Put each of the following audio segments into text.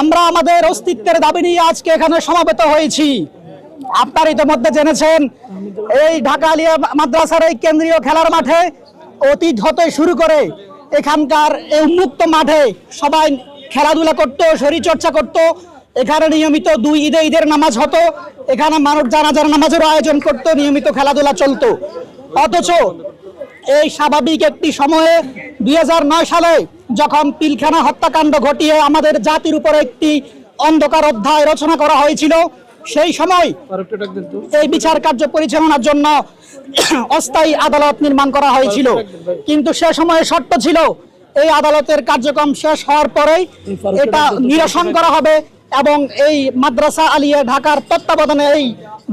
আমরা আমাদের অস্তিত্বের দাবি নিয়ে আজকে এখানে সমাবেত হয়েছি। আপনার ইতিমধ্যে জেনেছেন, এই ঢাকা আলিয়া মাদ্রাসার এই কেন্দ্রীয় খেলার মাঠে অতীত হতে শুরু করে এখানকার এই উন্মুক্ত মাঠে সবাই খেলাধুলা করতো শরীর চর্চা করতো। এখানে নিয়মিত দুই ঈদে ঈদের নামাজ হতো, এখানে মানুষ জানাজার নামাজের আয়োজন করতো, নিয়মিত খেলাধুলা চলতো। অথচ এই স্বাভাবিক একটি সময়ে দুই হাজার নয় সালে যখন পিলখানা হত্যাকাণ্ড ঘটিয়ে আমাদের জাতির উপর একটি অন্ধকার অধ্যায় রচনা করা হয়েছিল, সেই সময় এই বিচার কার্য পরিচালনার জন্য অস্থায়ী আদালত নির্মাণ করা হয়েছিল। কিন্তু সে সময়ে শর্ত ছিল, এই আদালতের কার্যক্রম শেষ হওয়ার পরেই এটা নিরসন করা হবে এবং এই মাদ্রাসা আলিয়া ঢাকার তত্ত্বাবধানে এই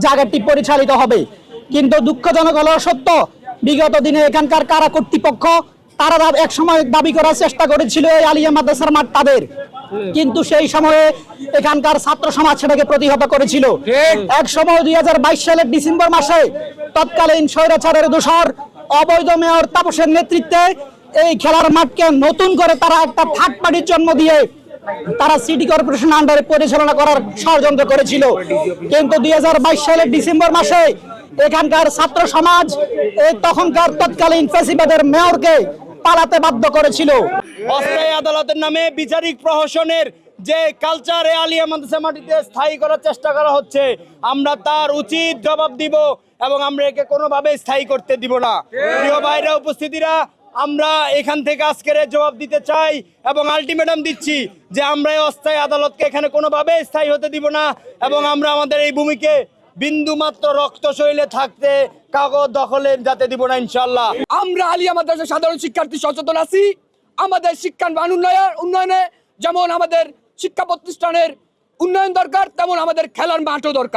জায়গাটি পরিচালিত হবে। কিন্তু দুঃখজনক হলো সত্য, বিগত দিনে এখানকার কারা কর্তৃপক্ষ তারা এক সময় দাবি করার চেষ্টা করেছিল এই আলিয়া মাদ্রাসার মাঠ তাদের। কিন্তু সেই সময়ে এখানকার ছাত্র সমাজ সেটাকে প্রতিহত করেছিল। এক সময় দুই সালের ডিসেম্বর মাসে তৎকালীন স্বৈরাচারের দোষর অবৈধ মেয়র তাপসের নেতৃত্বে এই খেলার মাঠকে নতুন করে তারা একটা থার্ড পার্টির জন্ম দিয়ে তারা সিটি কর্পোরেশন আন্ডারে পরিচালনা করার ষড়যন্ত্র করেছিল। কিন্তু দুই হাজার বাইশ সালের ডিসেম্বর মাসে এখানকার ছাত্র সমাজ এই তখনকার তৎকালীন ফেসিবাদের মেয়রকে পালাতে বাধ্য করেছিল। অস্থায়ী আদালতের নামে বিচারিক প্রহসনের যে কালচার আলিয়া মাদ্রাসা মাটিতে স্থায়ী করার চেষ্টা করা হচ্ছে, আমরা তার উচিত জবাব দিব এবং আমরা একে কোনোভাবে স্থায়ী করতে দিব না। প্রিয় বাইরে উপস্থিতিরা, আমরা এখান থেকে আজকের জবাব দিতে চাই এবং আলটিমেটাম দিচ্ছি যে আমরা অস্থায়ী আদালতকে এখানে কোনোভাবে স্থায়ী হতে দিব না এবং আমরা আমাদের এই ভূমিকে বিন্দুমাত্র রক্ত শৈলে থাকতে কাগজ দখলে যাতে দিব না ইনশাল্লাহ আমরা আলী, আমাদের সাধারণ শিক্ষার্থী সচেতন আছি। আমাদের শিক্ষার মান উন্নয়ন উন্নয়নে যেমন আমাদের শিক্ষা প্রতিষ্ঠানের উন্নয়ন দরকার, তেমন আমাদের খেলার মাঠও দরকার।